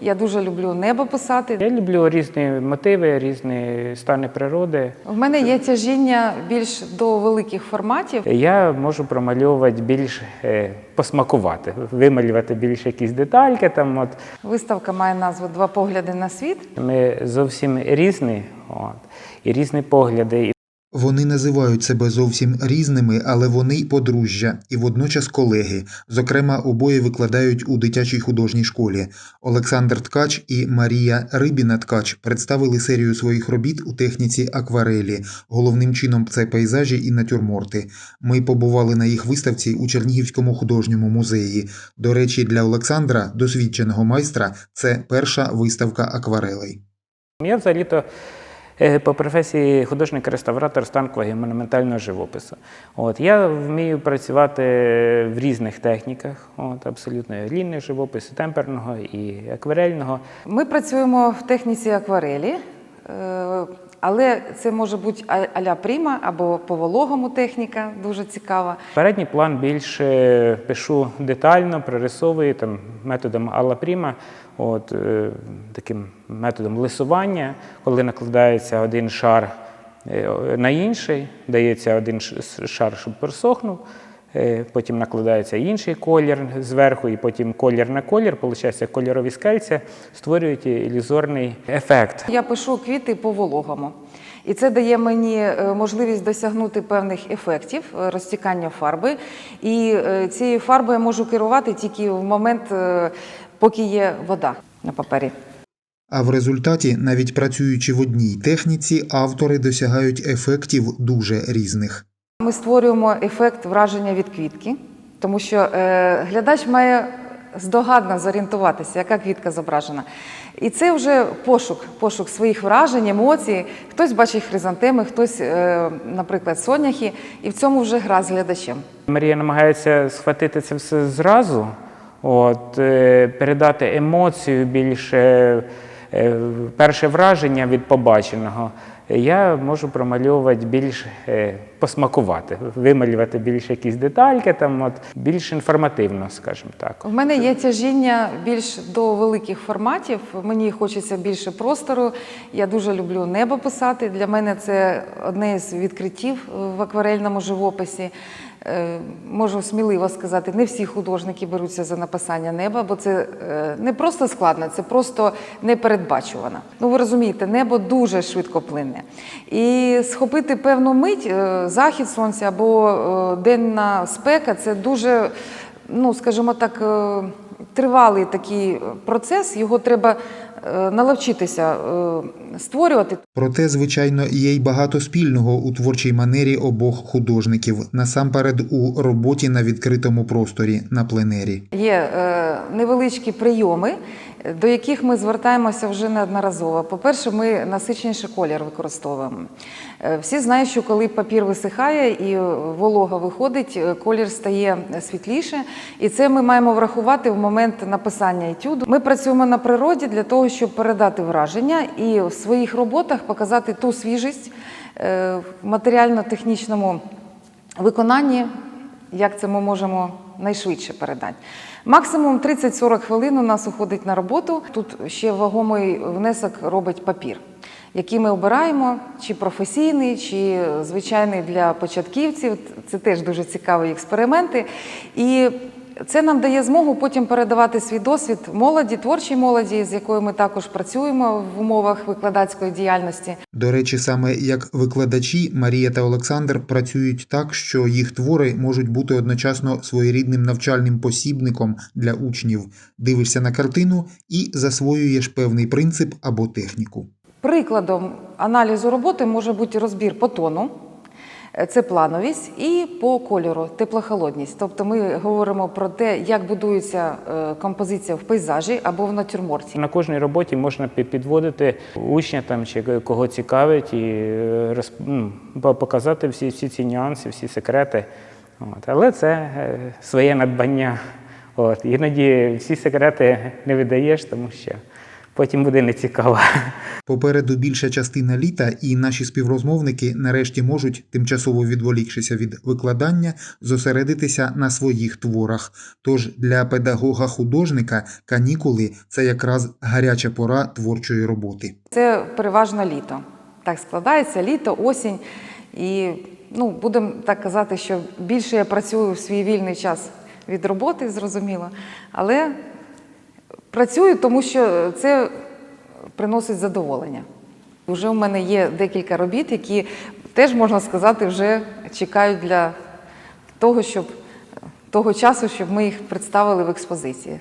Я дуже люблю небо писати. Я люблю різні мотиви, різні стани природи. В мене є тяжіння більш до великих форматів. Я можу промальовувати більш е, посмакувати, вималювати більш якісь детальки. Там, от. Виставка має назву Два погляди на світ. Ми зовсім різні, от, і різні погляди. Вони називають себе зовсім різними, але вони подружжя і водночас колеги. Зокрема, обоє викладають у дитячій художній школі. Олександр Ткач і Марія Рибіна Ткач представили серію своїх робіт у техніці акварелі. Головним чином це пейзажі і натюрморти. Ми побували на їх виставці у Чернігівському художньому музеї. До речі, для Олександра, досвідченого майстра, це перша виставка акварелей. Я взагалі-то по професії художник-реставратор станкового і монументального живопису. От, я вмію працювати в різних техніках, от, абсолютно і живопис, і темперного і акварельного. Ми працюємо в техніці акварелі, е, але це може бути а-ля пріма або по вологому техніка, дуже цікава. Передній план більше пишу детально, прорисовую там, методом Алла Пріма, от, е, таким методом лисування, коли накладається один шар е, на інший, дається один шар, щоб просохнув, е, потім накладається інший колір зверху, і потім колір на колір, виходить, кольорові скельця створюють ілюзорний ефект. Я пишу квіти по вологому. І це дає мені е, можливість досягнути певних ефектів е, розтікання фарби. І е, цією фарбою я можу керувати тільки в момент, е, поки є вода на папері. А в результаті, навіть працюючи в одній техніці, автори досягають ефектів дуже різних. Ми створюємо ефект враження від квітки, тому що е, глядач має здогадно зорієнтуватися, яка квітка зображена. І це вже пошук, пошук своїх вражень, емоцій. Хтось бачить хризантеми, хтось, е, наприклад, соняхи, і в цьому вже гра з глядачем. Марія намагається схватити це все зразу, от, е, передати емоцію більше, е, перше враження від побаченого. Я можу промальовувати більш е, посмакувати, вималювати більш якісь детальки, там, от, більш інформативно, скажімо так. У мене є тяжіння більш до великих форматів. Мені хочеться більше простору. Я дуже люблю небо писати. Для мене це одне з відкриттів в акварельному живописі. Е, Можу сміливо сказати, не всі художники беруться за написання неба, бо це е, не просто складно, це просто непередбачувано. Ну ви розумієте, небо дуже швидко плине. І схопити певну мить, е, захід сонця або е, денна спека це дуже ну, скажімо так, е, тривалий такий процес, його треба наловчитися створювати. Проте, звичайно, є й багато спільного у творчій манері обох художників, насамперед у роботі на відкритому просторі на пленері. Є невеличкі прийоми, до яких ми звертаємося вже неодноразово. По-перше, ми насиченіший колір використовуємо. Е, Всі знають, що коли папір висихає і волога виходить, е, колір стає світліше. І це ми маємо врахувати в момент написання етюду. Ми працюємо на природі для того, щоб передати враження і в своїх роботах показати ту свіжість е, в матеріально-технічному виконанні, як це ми можемо найшвидше передати. Максимум 30-40 хвилин у нас уходить на роботу. Тут ще вагомий внесок робить папір, який ми обираємо, чи професійний, чи звичайний для початківців. Це теж дуже цікаві експерименти. І це нам дає змогу потім передавати свій досвід молоді, творчій молоді, з якою ми також працюємо в умовах викладацької діяльності. До речі, саме як викладачі Марія та Олександр працюють так, що їх твори можуть бути одночасно своєрідним навчальним посібником для учнів. Дивишся на картину і засвоюєш певний принцип або техніку. Прикладом аналізу роботи може бути розбір по тону, це плановість, і по кольору, теплохолодність. Тобто ми говоримо про те, як будується е, композиція в пейзажі або в натюрморті. На кожній роботі можна підводити учня там, чи кого цікавить, і е, ну, показати всі, всі ці нюанси, всі секрети. От. Але це е, своє надбання. От. Іноді всі секрети не видаєш, тому що потім буде нецікаво. Попереду більша частина літа, і наші співрозмовники нарешті можуть, тимчасово відволікшися від викладання, зосередитися на своїх творах. Тож для педагога-художника канікули це якраз гаряча пора творчої роботи. Це переважно літо. Так складається літо, осінь. І ну, будемо так казати, що більше я працюю в свій вільний час від роботи, зрозуміло. Але працюю, тому що це приносить задоволення. Вже в мене є декілька робіт, які теж, можна сказати, вже чекають для того, щоб того часу, щоб ми їх представили в експозиції.